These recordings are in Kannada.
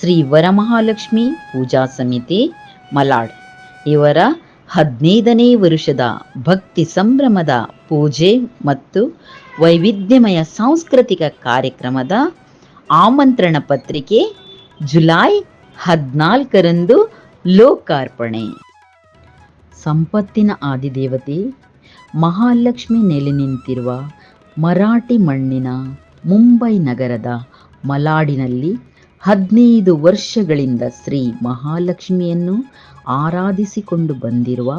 ಶ್ರೀ ವರಮಹಾಲಕ್ಷ್ಮಿ ಪೂಜಾ ಸಮಿತಿ, ಮಲಾಡ್. ಇವರ ಹದಿನೈದನೇ ವರುಷದ ಭಕ್ತಿ ಸಂಭ್ರಮದ ಪೂಜೆ ಮತ್ತು ವೈವಿಧ್ಯಮಯ ಸಾಂಸ್ಕೃತಿಕ ಕಾರ್ಯಕ್ರಮದ ಆಮಂತ್ರಣ ಪತ್ರಿಕೆ ಜುಲೈ ಹದಿನಾಲ್ಕರಂದು ಲೋಕಾರ್ಪಣೆ. ಸಂಪತ್ತಿನ ಆದಿದೇವತೆ, ಮಹಾಲಕ್ಷ್ಮಿ ನೆಲೆ ನಿಂತಿರುವ ಮರಾಠಿ ಮಣ್ಣಿನ ಮುಂಬೈ ನಗರದ ಮಲಾಡಿನಲ್ಲಿ ಹದಿನೈದು ವರ್ಷಗಳಿಂದ ಶ್ರೀ ಮಹಾಲಕ್ಷ್ಮಿಯನ್ನು ಆರಾಧಿಸಿಕೊಂಡು ಬಂದಿರುವ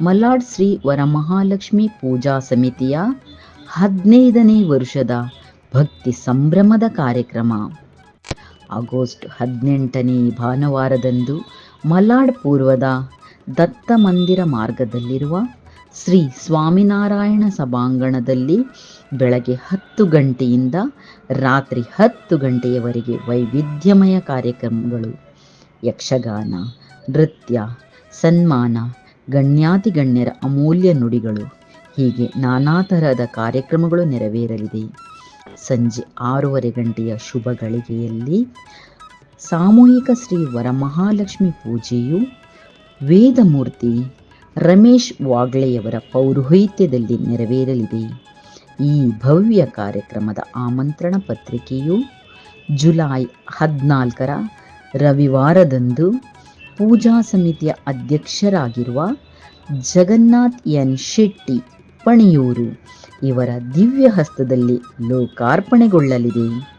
ಮಲಾಡ್ ಶ್ರೀ ವರಮಹಾಲಕ್ಷ್ಮಿ ಪೂಜಾ ಸಮಿತಿಯ ಹದಿನೈದನೇ ವರ್ಷದ ಭಕ್ತಿ ಸಂಭ್ರಮದ ಕಾರ್ಯಕ್ರಮ. ಆಗಸ್ಟ್ ಹದಿನೆಂಟನೇ ಭಾನುವಾರದಂದು ಮಲಾಡ್ ಪೂರ್ವದ ದತ್ತ ಮಂದಿರ ಮಾರ್ಗದಲ್ಲಿರುವ ಶ್ರೀ ಸ್ವಾಮಿನಾರಾಯಣ ಸಭಾಂಗಣದಲ್ಲಿ ಬೆಳಗ್ಗೆ ಹತ್ತು ಗಂಟೆಯಿಂದ ರಾತ್ರಿ ಹತ್ತು ಗಂಟೆಯವರೆಗೆ ವೈವಿಧ್ಯಮಯ ಕಾರ್ಯಕ್ರಮಗಳು. ಯಕ್ಷಗಾನ, ನೃತ್ಯ, ಸನ್ಮಾನ ಗಣ್ಯಾತಿ ಗಣ್ಯರ ಅಮೂಲ್ಯ ನುಡಿಗಳು. ಹೀಗೆ ನಾನಾ ತರಹದ ಕಾರ್ಯಕ್ರಮಗಳು ನೆರವೇರಲಿದೆ. ಸಂಜೆ ಆರೂವರೆ ಗಂಟೆಯ ಶುಭ ಗಳಿಗೆಯಲ್ಲಿ ಸಾಮೂಹಿಕ ಶ್ರೀ ವರಮಹಾಲಕ್ಷ್ಮಿ ಪೂಜೆಯು ವೇದಮೂರ್ತಿ ರಮೇಶ್ ವಾಗ್ಲೆಯವರ ಪೌರೋಹಿತ್ಯದಲ್ಲಿ ನೆರವೇರಲಿದೆ. ಈ ಭವ್ಯ ಕಾರ್ಯಕ್ರಮದ ಆಮಂತ್ರಣ ಪತ್ರಿಕೆಯು ಜುಲೈ ಹದಿನಾಲ್ಕರ ರವಿವಾರದಂದು ಪೂಜಾ ಸಮಿತಿಯ ಅಧ್ಯಕ್ಷರಾಗಿರುವ ಜಗನ್ನಾಥ್ ಎನ್ ಶೆಟ್ಟಿ ಪಣಿಯೂರು ಇವರ ದಿವ್ಯ ಹಸ್ತದಲ್ಲಿ ಲೋಕಾರ್ಪಣೆಗೊಳ್ಳಲಿದೆ.